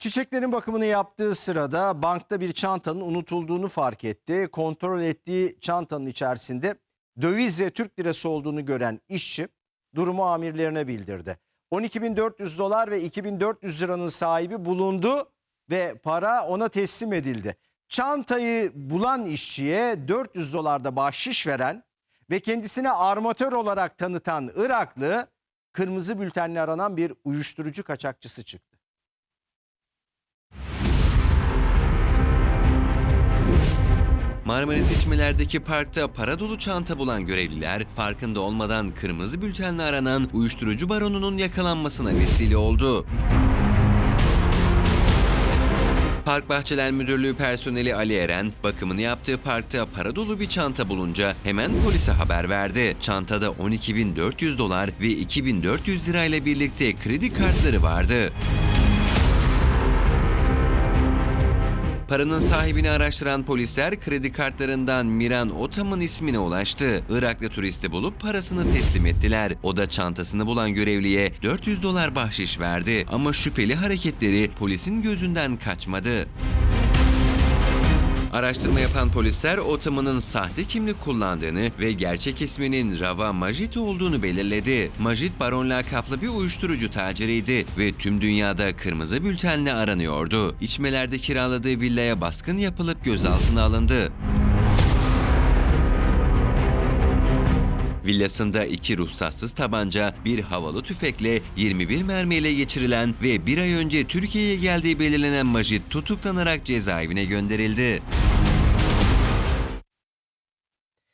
Çiçeklerin bakımını yaptığı sırada bankta bir çantanın unutulduğunu fark etti. Kontrol ettiği çantanın içerisinde döviz ve Türk lirası olduğunu gören işçi durumu amirlerine bildirdi. 12.400 dolar ve 2.400 liranın sahibi bulundu ve para ona teslim edildi. Çantayı bulan işçiye 400 dolarda bahşiş veren ve kendisine armatör olarak tanıtan Iraklı kırmızı bültenle aranan bir uyuşturucu kaçakçısı çıktı. Marmaris seçmelerdeki parkta para dolu çanta bulan görevliler, farkında olmadan kırmızı bültenle aranan uyuşturucu baronunun yakalanmasına vesile oldu. Park Bahçeler Müdürlüğü personeli Ali Eren, bakımını yaptığı parkta para dolu bir çanta bulunca hemen polise haber verdi. Çantada 12.400 dolar ve 2.400 lirayla birlikte kredi kartları vardı. Paranın sahibini araştıran polisler kredi kartlarından Miran Otam'ın ismine ulaştı. Iraklı turisti bulup parasını teslim ettiler. O da çantasını bulan görevliye 400 dolar bahşiş verdi. Ama şüpheli hareketleri polisin gözünden kaçmadı. Araştırma yapan polisler Otam'ın sahte kimlik kullandığını ve gerçek isminin Rava Majid olduğunu belirledi. Majid Baron lakaplı bir uyuşturucu taciriydi ve tüm dünyada kırmızı bültenle aranıyordu. İçmelerde kiraladığı villaya baskın yapılıp gözaltına alındı. Villasında iki ruhsatsız tabanca, bir havalı tüfekle 21 mermiyle geçirilen ve bir ay önce Türkiye'ye geldiği belirlenen Majid tutuklanarak cezaevine gönderildi.